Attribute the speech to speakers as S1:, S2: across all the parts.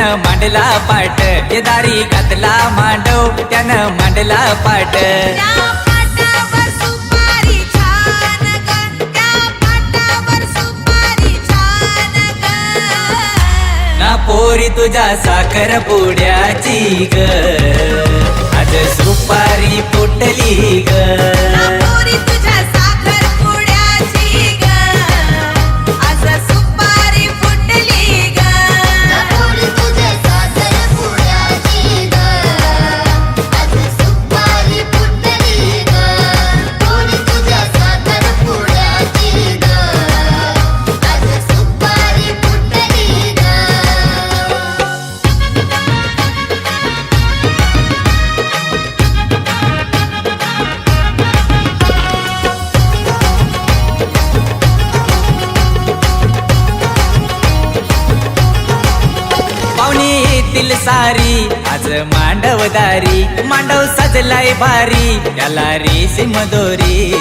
S1: त्यानं मांडला पाट ये दारी घातला मांडव त्यानं मांडला पाट ना पोरी तुझ्या साखर पुड्याची ग. आज सुपारी फुटली ग. सारी. आज मांडवदारी मांडव सजलाय भारी. त्याला रेशीम दोरी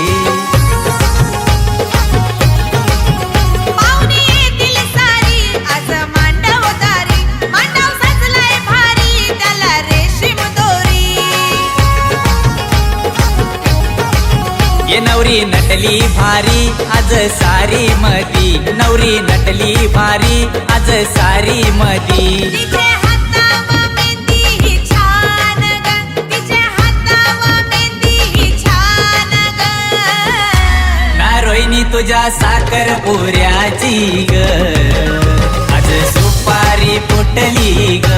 S2: मांडव सजलाय भारी. त्याला रेशीम दोरी
S1: ये नवरी नटली भारी आज सारी मदी नवरी नटली भारी आज सारी मदी तुझ्या साखर पुऱ्याची ग. आज सुपारी फुटली ग.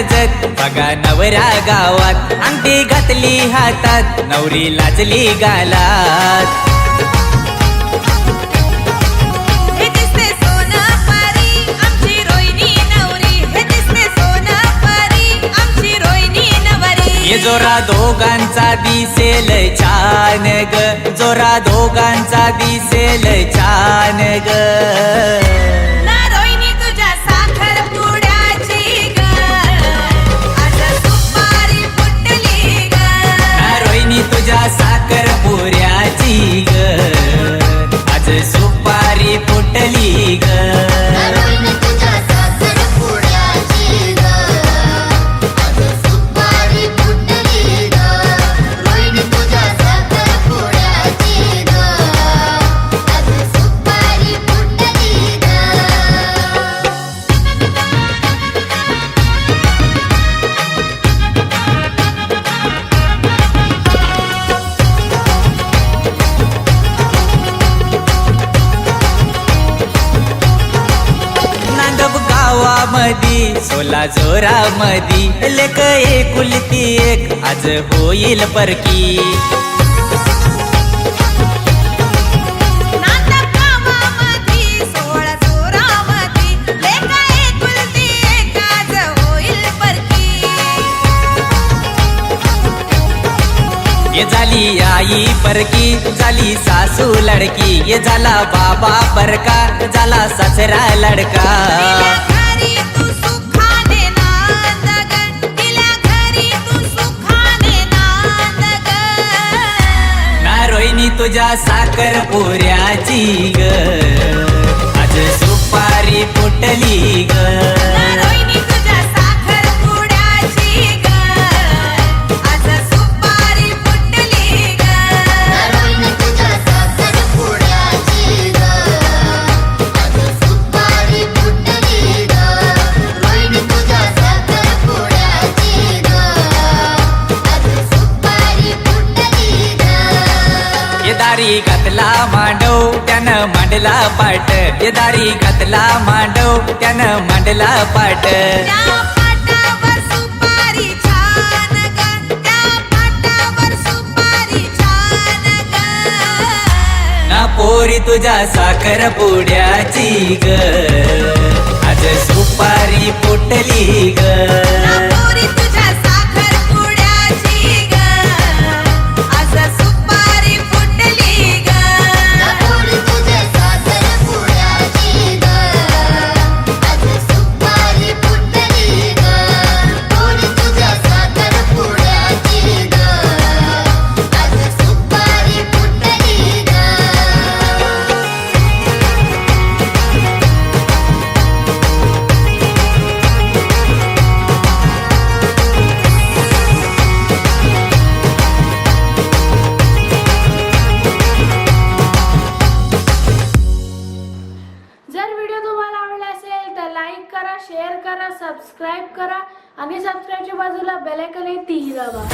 S1: लाजत बघा नवरा गावात अंगठी घातली हातात नवरी लाजली गालात.
S2: दिसते सोनं परी आमची रोहिणी नवरी. दिसते सोनं परी आमची रोहिणी नवरी.
S1: ये जोरा दोघांचा दिसेल छान ग. जोरा दोघांचा दिसेल छान ग. गावामधी
S2: सोळा चोरामधी लेका एकुलती एक आज होईल परकी.
S1: ये झाली आई परकी झाली सासू लडकी ये झाला बाबा परका झाला सासरा लडका. तुझ्या साखर पुऱ्याची ग. आज सुपारी फुटली ग. दारी घातला मांडव त्यानं मांडला पाट. ये दारी घातला मांडव त्यानं मांडला पाट. पोरी तुझ्या साखर पुड्याची ग. आज सुपारी फुटली ग.
S3: करा सबस्क्राईब करा आणि सबस्क्राईबच्या बाजूला बेलायकन आयकॉन आहे तीही दाबा.